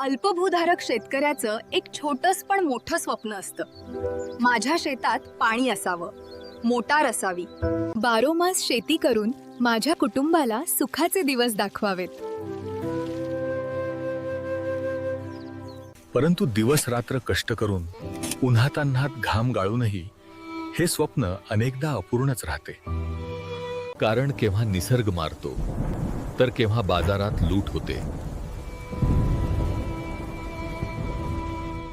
अल्पभूधारक शेतकऱ्याचं एक छोटस पण मोठं स्वप्न असतं. माझ्या शेतात पाणी असावं मोटार असावी. बारोमास शेती करून माझ्या कुटुंबाला सुखाचे दिवस दाखवावेत. परंतु दिवस रात्र कष्ट करून उन्हातान्हात घाम गाळूनही हे स्वप्न अनेकदा अपूर्णच राहते. कारण केव्हा निसर्ग मारतो तर केव्हा बाजारात लूट होते.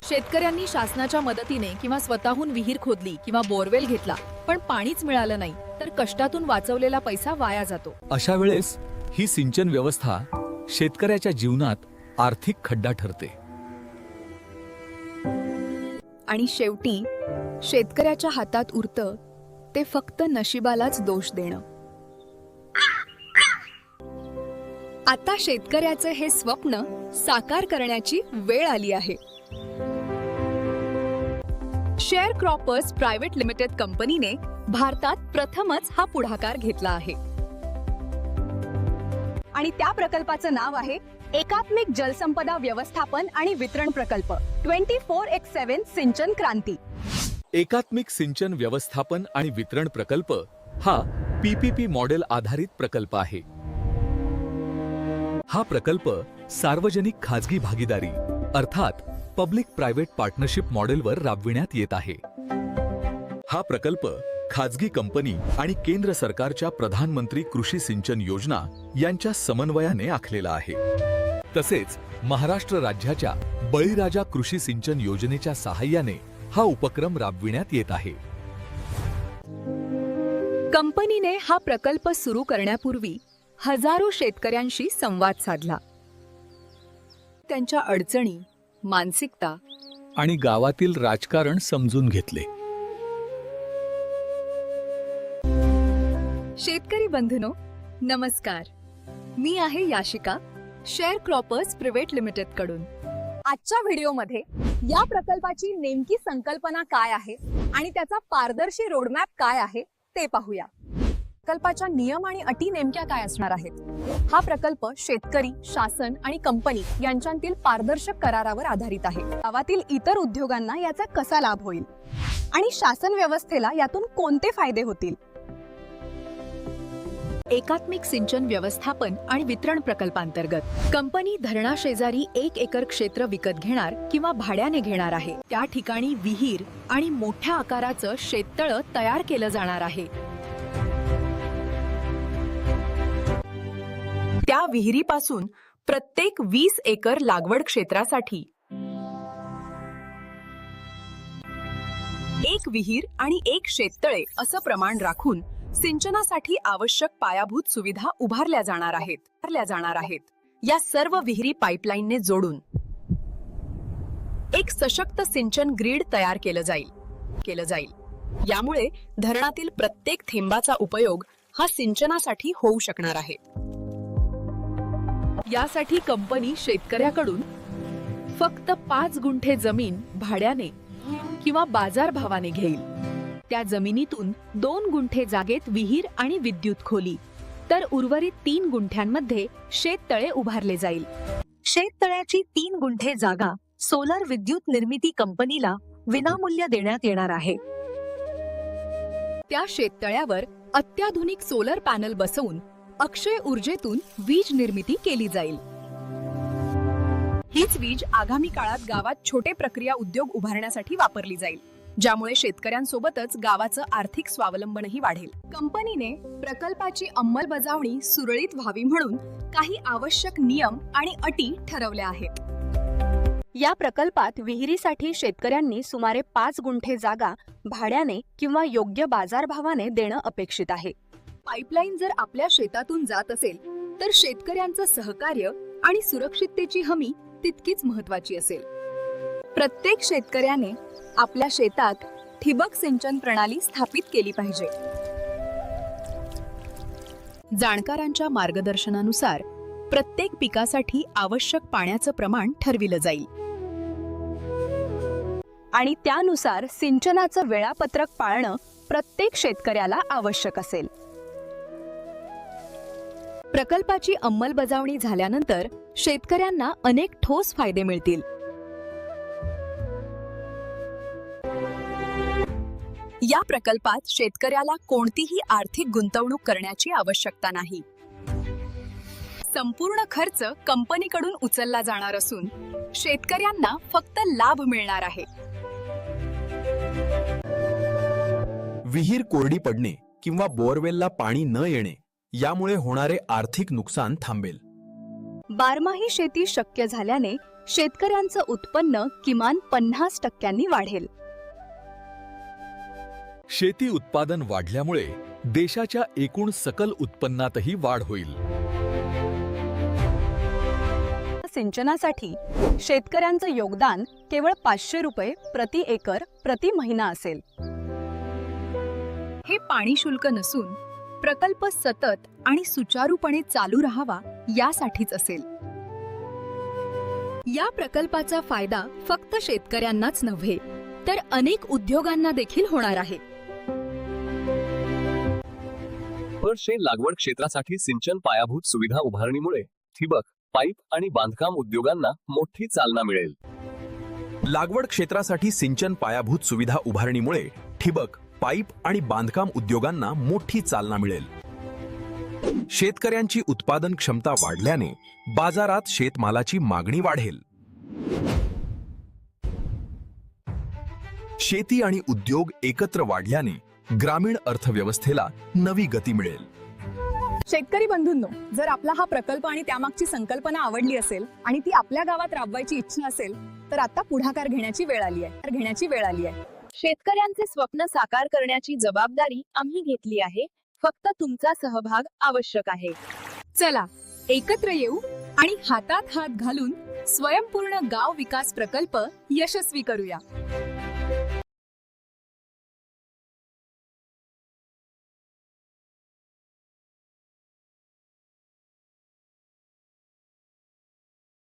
शेतकऱ्यांनी शासनाच्या मदतीने किंवा स्वतःहून विहीर खोदली किंवा बोरवेल घेतला पण पाणीच मिळालं नाही तर कष्टातून वाचवलेला पैसा वाया जातो. अशा वेळेस ही सिंचन व्यवस्था शेतकऱ्याच्या जीवनात आर्थिक खड्डा ठरते. आणि शेवटी शेतकऱ्याच्या हातात उरतं ते फक्त नशिबालाच दोष देणं. आता शेतकऱ्याचं हे स्वप्न साकार करण्याची वेळ आली आहे. शेअर क्रॉपर्स प्रायव्हेट लिमिटेड कंपनीने भारतात प्रथमच हा पुढाकार घेतला आहे. आणि त्या प्रकल्पाचं नाव आहे एकात्मिक जलसंपदा व्यवस्थापन आणि वितरण प्रकल्प ट्वेंटी फोर एक्स सेव्हन सिंचन क्रांती. एकात्मिक सिंचन व्यवस्थापन आणि वितरण प्रकल्प हा पीपीपी मॉडेल आधारित प्रकल्प आहे. हा प्रकल्प सार्वजनिक खाजगी भागीदारी अर्थात पब्लिक प्रायव्हेट पार्टनरशिप मॉडेलवर राबविण्यात येत आहे. हा प्रकल्प खाजगी कंपनी आणि केंद्र सरकारच्या प्रधानमंत्री कृषी सिंचन योजना यांच्या समन्वयाने आखलेला आहे. तसेच महाराष्ट्र राज्याच्या बळीराजा कृषी सिंचन योजनेच्या सहाय्याने हा उपक्रम राबविण्यात येत आहे. कंपनीने हा प्रकल्प सुरू करण्यापूर्वी हजारो शेतकऱ्यांशी संवाद साधला. त्यांच्या अडचणी मानसिकता. आणि गावातील राजकारण समजून घेतले. शेतकरी बंधूनो नमस्कार. मी आहे याशिका शेअर क्रॉपर्स प्रायव्हेट लिमिटेडकडून आजच्या व्हिडिओमध्ये या प्रकल्पाची नेमकी संकल्पना काय आहे आणि त्याचा पारदर्शी रोडमॅप काय आहे ते पाहूया. प्रकल्पाच्या नियम आणि अटी नेमक्या काय असणार आहेत? हा प्रकल्प शेतकरी शासन आणि कंपनी यांच्यातील पारदर्शक करारावर आधारित आहे. गावातील इतर उद्योगांना याचा कसा लाभ होईल? आणि शासन व्यवस्थेला यातून कोणते फायदे होतील? एकात्मिक सिंचन व्यवस्थापन आणि वितरण प्रकल्पांतर्गत कंपनी धरणा शेजारी एक एकर क्षेत्र विकत घेणार किंवा भाड्याने घेणार आहे. त्या ठिकाणी विहीर आणि मोठ्या आकाराचं शेततळ तयार केलं जाणार आहे. त्या विहिरीपासून प्रत्येक वीस एकर लागवड क्षेत्रासाठी. एक विहीर आणि एक शेततळे असं प्रमाण राखून सिंचनासाठी आवश्यक पायाभूत सुविधा उभारल्या जाणार आहेत उभारल्या जाणार आहेत. या सर्व विहिरी पाईपलाईनने जोडून एक सशक्त सिंचन ग्रीड तयार केलं जाईल केलं जाईल. यामुळे धरणातील प्रत्येक थेंबाचा उपयोग हा सिंचनासाठी होऊ शकणार आहे. यासाठी कंपनी शेतकऱ्याकडून फक्त पाच गुंठे जमीन भाड्याने किंवा बाजारभावाने घेईल. त्या जमिनीतून दोन गुंठे जागेत विहीर आणि विद्युत खोली तर उर्वरित तीन गुंठ्यांमध्ये शेततळे उभारले जाईल. शेततळ्याची तीन गुंठे जागा सोलर विद्युत निर्मिती कंपनीला विनामूल्य देण्यात येणार आहे. त्या शेततळ्यावर अत्याधुनिक सोलर पॅनल बसवून अक्षय ऊर्जेतून वीज निर्मिती केली जाईल. हीच वीज आगामी काळात गावात छोटे प्रक्रिया उद्योग उभारण्यासाठी वापरली जाईल ज्यामुळे शेतकऱ्यांसोबतच गावाचं आर्थिक स्वावलंबनही वाढेल. कंपनीने प्रकल्पाची अंमलबजावणी सुरळीत व्हावी म्हणून काही आवश्यक नियम आणि अटी ठरवल्या आहेत. या प्रकल्पात विहिरीसाठी शेतकऱ्यांनी सुमारे पाच गुंठे जागा भाड्याने किंवा योग्य बाजारभावाने देणं अपेक्षित आहे. पाईपलाईन जर आपल्या शेतातून जात असेल तर शेतकऱ्यांचं सहकार्य आणि सुरक्षिततेची हमी तितकीच महत्वाची असेल. प्रत्येक शेतकऱ्याने आपल्या शेतात ठिबक सिंचन प्रणाली स्थापित केली पाहिजे. जाणकारांच्या मार्गदर्शनानुसार प्रत्येक पिकासाठी आवश्यक पाण्याचं प्रमाण ठरविलं जाईल. आणि त्यानुसार सिंचनाचं वेळापत्रक पाळणं प्रत्येक शेतकऱ्याला आवश्यक असेल. प्रकल्पाची अंमलबजावणी झाल्यानंतर शेतकऱ्यांना अनेक ठोस फायदे मिळतील. या प्रकल्पात शेतकऱ्याला कोणतीही आर्थिक गुंतवणूक करण्याची आवश्यकता नाही. संपूर्ण खर्च कंपनीकडून उचलला जाणार असून शेतकऱ्यांना फक्त लाभ मिळणार आहे. विहीर कोरडी पडणे किंवा बोअरवेलला पाणी न येणे यामुळे होणारे आर्थिक नुकसान थांबेल. बारमाही शेती शक्य झाल्याने शेतकऱ्यांचं उत्पन्न किमान पन्नास टक्क्यांनी वाढेल. शेती उत्पादन वाढल्यामुळे देशाच्या एकूण सकल उत्पन्नातही वाढ होईल. सिंचनासाठी शेतकऱ्यांचं योगदान केवळ पाचशे रुपये प्रति एकर प्रति महिना असेल. हे पाणी शुल्क नसून प्रकल्प सतत आणि सुचारूपणे चालू राहावा यासाठीच असेल. या प्रकल्पाचा फायदा फक्त शेतकऱ्यांनाच नव्हे तर अनेक उद्योगांना देखील होणार आहे. फळ शेण लागवड क्षेत्रासाठी सिंचन पायाभूत सुविधा उभारणीमुळे ठिबक पाईप आणि बांधकाम उद्योगांना मोठी चालना मिळेल. लागवड क्षेत्रासाठी सिंचन पायाभूत सुविधा उभारणीमुळे ठिबक पाईप आणि बांधकाम उद्योगांना मोठी चालना मिळेल. शेतकऱ्यांची उत्पादन क्षमता वाढल्याने बाजारात शेतमालाची मागणी वाढेल. शेती आणि उद्योग एकत्र वाढल्याने ग्रामीण अर्थव्यवस्थेला नवी गती मिळेल. शेतकरी बंधूंनो जर आपला हा प्रकल्प आणि त्यामागची संकल्पना आवडली असेल आणि ती आपल्या गावात राबवायची इच्छा असेल तर आता पुढाकार घेण्याची वेळ आली आहे. घेण्याची वेळ आली आहे. शेतकऱ्यांचे स्वप्न साकार करण्याची जबाबदारी आम्ही घेतली आहे. फक्त तुमचा सहभाग आवश्यक आहे. चला एकत्र येऊ आणि हातात हात घालून स्वयंपूर्ण गाव विकास प्रकल्प यशस्वी करूया.